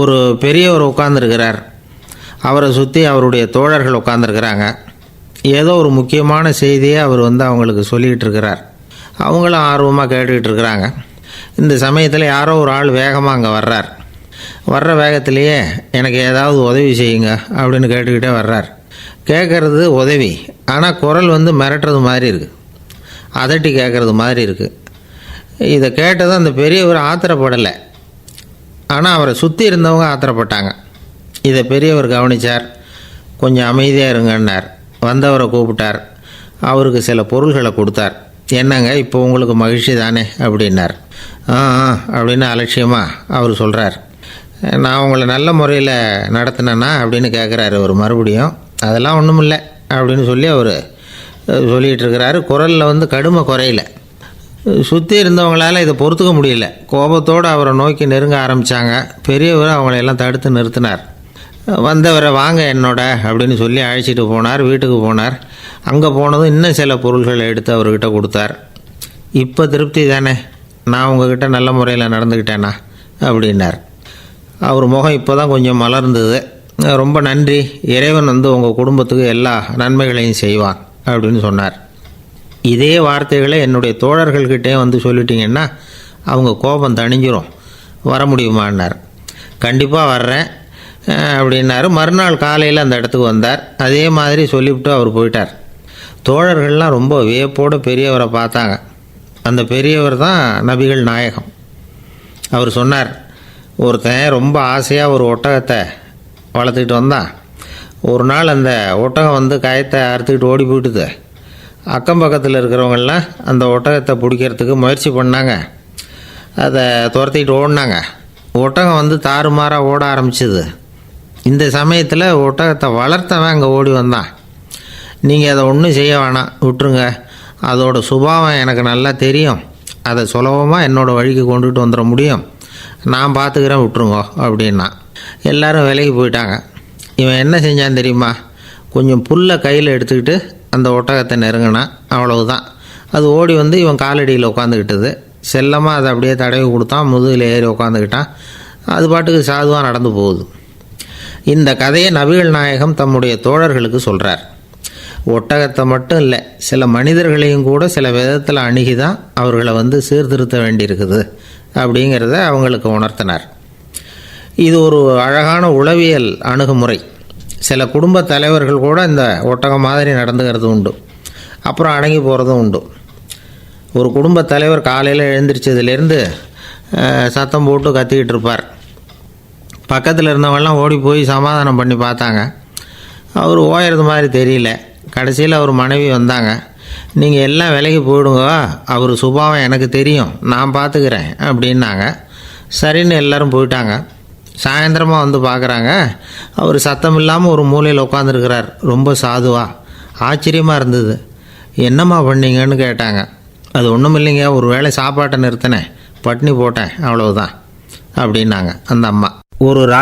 ஒரு பெரியவர் உட்காந்துருக்கிறார் அவரை சுற்றி அவருடைய தோழர்கள் உட்காந்துருக்கிறாங்க ஏதோ ஒரு முக்கியமான செய்தியை அவர் வந்து அவங்களுக்கு சொல்லிகிட்டு இருக்கிறார். அவங்களும் ஆர்வமாக கேட்டுக்கிட்டு இருக்கிறாங்க. இந்த சமயத்தில் யாரோ ஒரு ஆள் வேகமாக அங்கே வர்றார். வர்ற வேகத்திலேயே எனக்கு ஏதாவது உதவி செய்யுங்க அப்படின்னு கேட்டுக்கிட்டே வர்றார். கேட்குறது உதவி. ஆனால் குரல் வந்து மிரட்டுறது மாதிரி இருக்குது அதட்டி கேட்குறது மாதிரி இருக்குது இதை கேட்டதும் அந்த பெரியவர் ஆத்திரப்படலை. ஆனால் அவரை சுற்றி இருந்தவங்க ஆத்திரப்பட்டாங்க. இதை பெரியவர் கவனித்தார் கொஞ்சம் அமைதியாக இருங்கன்னார். வந்தவரை கூப்பிட்டார். அவருக்கு சில பொருள்களை கொடுத்தார். என்னங்க இப்போ உங்களுக்கு மகிழ்ச்சி தானே? அப்படின்னார். ஆ ஆ அப்படின்னு அலட்சியமாக அவர் சொல்கிறார் நான் உங்களை நல்ல முறையில் நடத்தினேன்னா அப்படின்னு கேட்குறாரு அவர் மறுபடியும். அதெல்லாம் ஒன்றும் இல்லை அப்படின்னு சொல்லி அவர் சொல்லிகிட்டு இருக்கிறாரு. குரலில் வந்து கடுமை குறையில. சுற்றி இருந்தவங்களால இதை பொறுத்துக்க முடியல. கோபத்தோடு அவரை நோக்கி நெருங்க ஆரம்பித்தாங்க பெரியவர் அவங்களையெல்லாம் தடுத்து நிறுத்தினார். வந்தவரை வாங்க என்னோட அப்படின்னு சொல்லி அழைச்சிட்டு போனார் வீட்டுக்கு போனார். அங்கே போனதும் இன்னும் சில பொருள்களை எடுத்து அவர்கிட்ட கொடுத்தார். இப்போ திருப்தி தானே? நான் உங்ககிட்ட நல்ல முறையில் நடந்துக்கிட்டேனா அப்படின்னார். அவர் முகம் இப்போ தான் கொஞ்சம் மலர்ந்தது. ரொம்ப நன்றி. இறைவன் வந்து உங்கள் குடும்பத்துக்கு எல்லா நன்மைகளையும் செய்வான் அப்படின்னு சொன்னார். இதே வார்த்தைகளை என்னுடைய தோழர்கள்கிட்டே வந்து சொல்லிட்டீங்கன்னா அவங்க கோபம் தணிஞ்சிரும். வர முடியுமான்னார். கண்டிப்பாக வர்றேன் அப்படின்னாரு. மறுநாள் காலையில் அந்த இடத்துக்கு வந்தார். அதே மாதிரி சொல்லிவிட்டு அவர் போயிட்டார். தோழர்கள்லாம் ரொம்ப வியப்போடு பெரியவரை பார்த்தாங்க. அந்த பெரியவர் தான் நபிகள் நாயகம். அவர் சொன்னார் ஒருத்தன் ரொம்ப ஆசையாக ஒரு ஒட்டகத்தை வளர்த்துக்கிட்டு வந்தான். ஒரு நாள் அந்த ஒட்டகம் வந்து கயத்தை அறுத்துக்கிட்டு ஓடி போயிட்டுது. அக்கம் பக்கத்தில் இருக்கிறவங்கெல்லாம் அந்த ஒட்டகத்தை பிடிக்கிறதுக்கு முயற்சி பண்ணாங்க. அதை துரத்திக்கிட்டு ஓடினாங்க. ஒட்டகம் வந்து தாறுமாறாக ஓட ஆரம்பிச்சிது. இந்த சமயத்தில் ஒட்டகத்தை வளர்த்தவன் அங்கே ஓடி வந்தான். நீங்கள் அதை ஒன்றும் செய்ய வேணாம் விட்டுருங்க. அதோட சுபாவம் எனக்கு நல்லா தெரியும். அதை சுலபமாக என்னோடய வழிக்கு கொண்டுட்டு வந்துட முடியும். நான் பார்த்துக்கிறேன் விட்டுருங்கோ அப்படின்னா. எல்லாரும் விலைக்கு போயிட்டாங்க. இவன் என்ன செஞ்சான் தெரியுமா? கொஞ்சம் புல்லை கையில் எடுத்துக்கிட்டு அந்த ஒட்டகத்தை நெருங்கினான் அவ்வளவுதான். அது ஓடி வந்து இவன் காலடியில் உட்காந்துக்கிட்டது செல்லமாக அதை அப்படியே தடவி கொடுத்தான். முதுகில் ஏறி உட்காந்துக்கிட்டான் அது பாட்டுக்கு சாதுவாக நடந்து போகுது. இந்த கதையை நபிகள் நாயகம் தம்முடைய தோழர்களுக்கு சொல்கிறார் ஒட்டகத்தை மட்டும் இல்லை சில மனிதர்களையும் கூட சில விதத்தில் அணுகி தான் அவர்களை வந்து சீர்திருத்த வேண்டியிருக்குது அப்படிங்கிறத அவங்களுக்கு உணர்த்தினார். இது ஒரு அழகான உளவியல் அணுகுமுறை. சில குடும்ப தலைவர்கள் கூட இந்த ஒட்டகம் மாதிரி நடந்துக்கிறது உண்டு. அப்புறம் அடங்கி போகிறதும் உண்டு. ஒரு குடும்ப தலைவர் காலையில் எழுந்திரிச்சதுலேருந்து சத்தம் போட்டு கத்திக்கிட்டு இருப்பார். பக்கத்தில் இருந்தவங்கெல்லாம் ஓடி போய் சமாதானம் பண்ணி பார்த்தாங்க. அவர் ஓயறது மாதிரி தெரியல. கடைசியில் அவர் மனைவி வந்தாங்க. நீங்கள் எல்லாம் விலைக்கு போயிடுங்க. அவர் சுபாவம் எனக்கு தெரியும். நான் பார்த்துக்கிறேன் அப்படின்னாங்க. சரின்னு எல்லோரும் போயிட்டாங்க. சாயந்தரமாக வந்து பார்க்குறாங்க அவர் சத்தம் இல்லாமல் ஒரு மூலையில் உட்காந்துருக்கிறார் ரொம்ப சாதுவாக ஆச்சரியமாக இருந்தது. என்னம்மா பண்ணீங்கன்னு கேட்டாங்க. அது ஒன்றும் இல்லைங்க ஒரு வேளை சாப்பாட்டை நிறுத்தினேன். பட்னி போட்டேன் அவ்வளவுதான் அப்படின்னாங்க அந்த அம்மா. ஒரு ரா